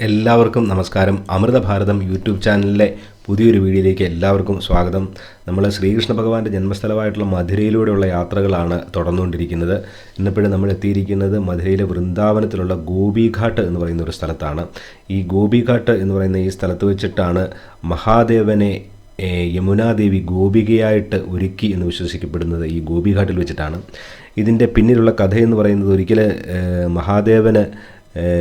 എല്ലാവർക്കും നമസ്കാരം. അമൃത ഭാരതം യൂട്യൂബ് ചാനലിലെ പുതിയൊരു വീഡിയോയിലേക്ക് എല്ലാവർക്കും സ്വാഗതം. നമ്മൾ ശ്രീകൃഷ്ണ ഭഗവാന്റെ ജന്മസ്ഥലമായിട്ടുള്ള മധുരയിലൂടെയുള്ള യാത്രകളാണ് തുടർന്നുകൊണ്ടിരിക്കുന്നത്. ഇന്നിപ്പോഴും നമ്മൾ എത്തിയിരിക്കുന്നത് മധുരയിലെ വൃന്ദാവനത്തിലുള്ള ഗോപിഘാട്ട് എന്ന് പറയുന്ന ഒരു സ്ഥലത്താണ്. ഈ ഗോപിഘാട്ട് എന്ന് പറയുന്ന ഈ സ്ഥലത്ത് വെച്ചിട്ടാണ് മഹാദേവനെ യമുനാദേവി ഗോപികയായിട്ട് ഒരുക്കി എന്ന് വിശ്വസിക്കപ്പെടുന്നത് ഈ ഗോപിഘാട്ടിൽ വെച്ചിട്ടാണ്. ഇതിന്റെ പിന്നിലുള്ള കഥയെന്ന് പറയുന്നത് ഒരിക്കൽ മഹാദേവന്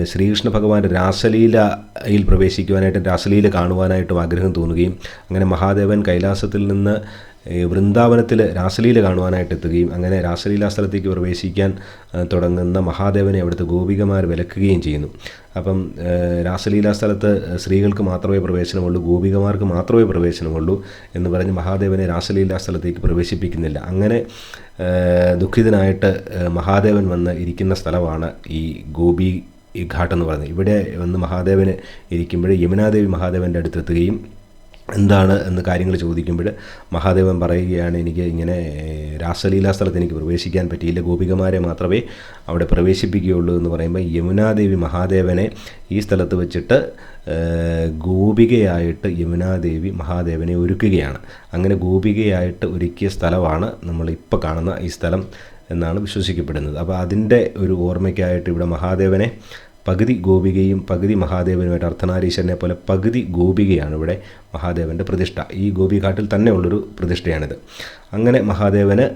ശ്രീകൃഷ്ണ ഭഗവാന്റെ രാസലീലയിൽ പ്രവേശിക്കുവാനായിട്ടും രാസലീല കാണുവാനായിട്ടും ആഗ്രഹം തോന്നുകയും അങ്ങനെ മഹാദേവൻ കൈലാസത്തിൽ നിന്ന് വൃന്ദാവനത്തിൽ രാസലീല കാണുവാനായിട്ട് എത്തുകയും അങ്ങനെ രാസലീലാ സ്ഥലത്തേക്ക് പ്രവേശിക്കാൻ തുടങ്ങുന്ന മഹാദേവനെ അവിടുത്തെ ഗോപികമാർ വിലക്കുകയും ചെയ്യുന്നു. അപ്പം രാസലീലാ സ്ഥലത്ത് സ്ത്രീകൾക്ക് മാത്രമേ പ്രവേശനമുള്ളൂ ഗോപികമാർക്ക് മാത്രമേ പ്രവേശനമുള്ളൂ എന്ന് പറഞ്ഞ് മഹാദേവനെ രാസലീലാ സ്ഥലത്തേക്ക് പ്രവേശിപ്പിക്കുന്നില്ല. അങ്ങനെ ദുഃഖിതനായിട്ട് മഹാദേവൻ വന്ന് ഇരിക്കുന്ന സ്ഥലമാണ് ഈ ഗോപി ഈ ഘാട്ടെന്ന് പറയുന്നത്. ഇവിടെ വന്ന് മഹാദേവന് ഇരിക്കുമ്പോൾ യമുനാദേവി മഹാദേവന്റെ അടുത്തെത്തുകയും എന്താണ് എന്ന് കാര്യങ്ങൾ ചോദിക്കുമ്പോൾ മഹാദേവൻ പറയുകയാണ് എനിക്ക് ഇങ്ങനെ രാസലീലാ സ്ഥലത്ത് എനിക്ക് പ്രവേശിക്കാൻ പറ്റിയില്ല. ഗോപികമാരെ മാത്രമേ അവിടെ പ്രവേശിപ്പിക്കുകയുള്ളൂ എന്ന് പറയുമ്പോൾ യമുനാദേവി മഹാദേവനെ ഈ സ്ഥലത്ത് വെച്ചിട്ട് ഗോപികയായിട്ട് യമുനാദേവി മഹാദേവനെ ഒരുക്കുകയാണ്. അങ്ങനെ ഗോപികയായിട്ട് ഒരുക്കിയ സ്ഥലമാണ് നമ്മളിപ്പോൾ കാണുന്ന ഈ സ്ഥലം. എന്നാണ് വിശ്വസിക്കപ്പെടുന്നത്. അപ്പോൾ അതിന്റെ ഒരു ഓർമ്മയ്ക്കായിട്ട് ഇവിടെ മഹാദേവനെ പകുതി ഗോപികയും പകുതി മഹാദേവനുമായിട്ട് അർത്ഥനാരീശ്വരനെ പോലെ പകുതി ഗോപികയാണ് ഇവിടെ മഹാദേവന്റെ പ്രതിഷ്ഠ. ഈ ഗോപിഘാട്ടിൽ തന്നെ ഉള്ളൊരു പ്രതിഷ്ഠയാണിത്. അങ്ങനെ മഹാദേവന്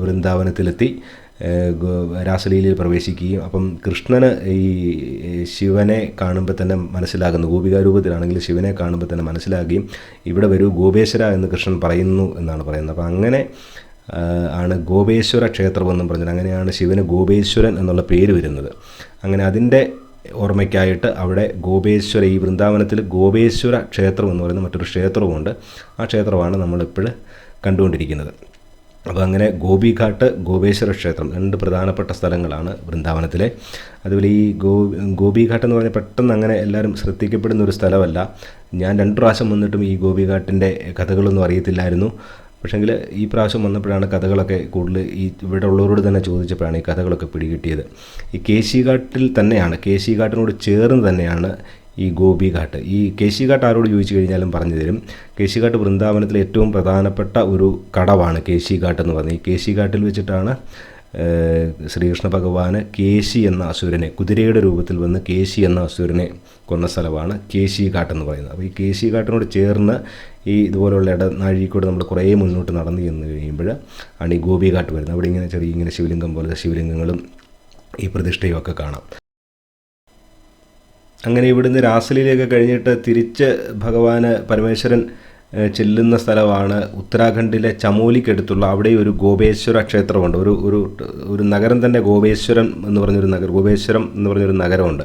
വൃന്ദാവനത്തിലെത്തി രാസലീലയിൽ പ്രവേശിക്കുകയും അപ്പം കൃഷ്ണന് ഈ ശിവനെ കാണുമ്പോൾ തന്നെ മനസ്സിലാകുന്നു. ഗോപികാരൂപത്തിലാണെങ്കിൽ ശിവനെ കാണുമ്പോൾ തന്നെ മനസ്സിലാകുകയും ഇവിടെ വരൂ ഗോപേശ്വര എന്ന് കൃഷ്ണൻ പറയുന്നു എന്നാണ് പറയുന്നത്. അപ്പം അങ്ങനെ ആണ് ഗോപേശ്വര ക്ഷേത്രമെന്നും പറഞ്ഞത്. അങ്ങനെയാണ് ശിവന് ഗോപേശ്വരൻ എന്നുള്ള പേര് വരുന്നത്. അങ്ങനെ അതിന്റെ ഓർമ്മയ്ക്കായിട്ട് അവിടെ ഗോപേശ്വര ഈ വൃന്ദാവനത്തിൽ ഗോപേശ്വര ക്ഷേത്രം എന്ന് പറയുന്ന മറ്റൊരു ക്ഷേത്രവുമുണ്ട്. ആ ക്ഷേത്രമാണ് നമ്മളിപ്പോൾ കണ്ടുകൊണ്ടിരിക്കുന്നത്. അപ്പോൾ അങ്ങനെ ഗോപിഘാട്ട് ഗോപേശ്വര ക്ഷേത്രം രണ്ട് പ്രധാനപ്പെട്ട സ്ഥലങ്ങളാണ് വൃന്ദാവനത്തിലെ. അതുപോലെ ഈ ഗോ ഗോപിഘാട്ട് എന്ന് പറഞ്ഞാൽ പെട്ടെന്ന് അങ്ങനെ എല്ലാവരും ശ്രദ്ധിക്കപ്പെടുന്ന ഒരു സ്ഥലമല്ല. ഞാൻ രണ്ട് പ്രാവശ്യം വന്നിട്ടും ഈ ഗോപിഘാട്ടിന്റെ കഥകളൊന്നും അറിയത്തില്ലായിരുന്നു. പക്ഷേങ്കിൽ ഈ പ്രാവശ്യം വന്നപ്പോഴാണ് കഥകളൊക്കെ കൂടുതൽ ഈ ഇവിടെ ഉള്ളവരോട് തന്നെ ചോദിച്ചപ്പോഴാണ് ഈ കഥകളൊക്കെ പിടികിട്ടിയത്. ഈ കേശിഘാട്ടിൽ തന്നെയാണ് കേശിഘാട്ടിനോട് ചേർന്ന് തന്നെയാണ് ഈ ഗോപിഘാട്ട് ഈ കേശിഘാട്ട് ആരോട് ചോദിച്ചു കഴിഞ്ഞാലും പറഞ്ഞു തരും. കേശിഘാട്ട് വൃന്ദാവനത്തിലെ ഏറ്റവും പ്രധാനപ്പെട്ട ഒരു കടവാണ് കേശിഘാട്ട് എന്ന് പറഞ്ഞത് ഈ കേശിഘാട്ടിൽ വെച്ചിട്ടാണ് ശ്രീകൃഷ്ണ ഭഗവാന് കേശി എന്ന അസുരനെ കുതിരയുടെ രൂപത്തിൽ വന്ന് കേശി എന്ന അസുരനെ കൊന്ന സ്ഥലമാണ് കേശി എന്ന് പറയുന്നത്. അപ്പോൾ ഈ കേശി ഘാട്ടിനോട് ചേർന്ന് ഈ ഇതുപോലുള്ള ഇടനാഴിക്കൂടെ നമ്മൾ കുറേ മുന്നോട്ട് നടന്നു ചെന്ന് കഴിയുമ്പോൾ ആണ് ഈ ഗോപിഘാട്ട് വരുന്നത്. അവിടെ ഇങ്ങനെ ചെറിയ ഇങ്ങനെ ശിവലിംഗം പോലത്തെ ശിവലിംഗങ്ങളും ഈ പ്രതിഷ്ഠയും ഒക്കെ കാണാം. അങ്ങനെ ഇവിടുന്ന് രാസലീലയൊക്കെ കഴിഞ്ഞിട്ട് തിരിച്ച് ഭഗവാന് പരമേശ്വരൻ ചെല്ലുന്ന സ്ഥലമാണ് ഉത്തരാഖണ്ഡിലെ ചമോലിക്കടുത്തുള്ള അവിടെ ഒരു ഗോപേശ്വര ക്ഷേത്രമുണ്ട്. ഒരു ഒരു ഒരു നഗരം തന്നെ ഗോപേശ്വരം എന്ന് പറഞ്ഞൊരു നഗരം ഗോപേശ്വരം എന്ന് പറഞ്ഞൊരു നഗരമുണ്ട്.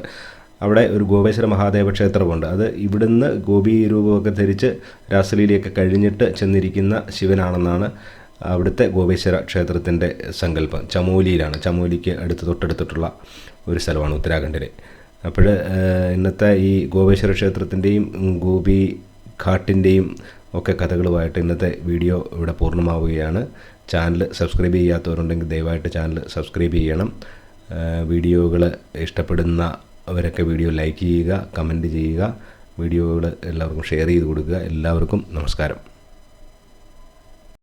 അവിടെ ഒരു ഗോപേശ്വര മഹാദേവ ക്ഷേത്രമുണ്ട്. അത് ഇവിടുന്ന് ഗോപി രൂപമൊക്കെ ധരിച്ച് രാസലീലയൊക്കെ കഴിഞ്ഞിട്ട് ചെന്നിരിക്കുന്ന ശിവനാണെന്നാണ് അവിടുത്തെ ഗോപേശ്വര ക്ഷേത്രത്തിന്റെ സങ്കല്പം. ചമോലിയിലാണ്. ചമോലിക്ക് അടുത്ത് തൊട്ടടുത്തിട്ടുള്ള ഒരു സ്ഥലമാണ് ഉത്തരാഖണ്ഡിലെ. അപ്പോൾ ഇന്നത്തെ ഈ ഗോപേശ്വര ക്ഷേത്രത്തിന്റെയും ഗോപി ഘാട്ടിന്റെയും ഒക്കെ കഥകളുമായിട്ട് ഇന്നത്തെ വീഡിയോ ഇവിടെ പൂർണമാവുകയാണ്. ചാനൽ സബ്സ്ക്രൈബ് ചെയ്യാത്തവരുണ്ടെങ്കിൽ ദയവായിട്ട് ചാനൽ സബ്സ്ക്രൈബ് ചെയ്യണം. വീഡിയോകൾ ഇഷ്ടപ്പെടുന്നവരൊക്കെ വീഡിയോ ലൈക്ക് ചെയ്യുക കമന്റ് ചെയ്യുക വീഡിയോകൾ എല്ലാവർക്കും ഷെയർ ചെയ്ത് കൊടുക്കുക. എല്ലാവർക്കും നമസ്കാരം.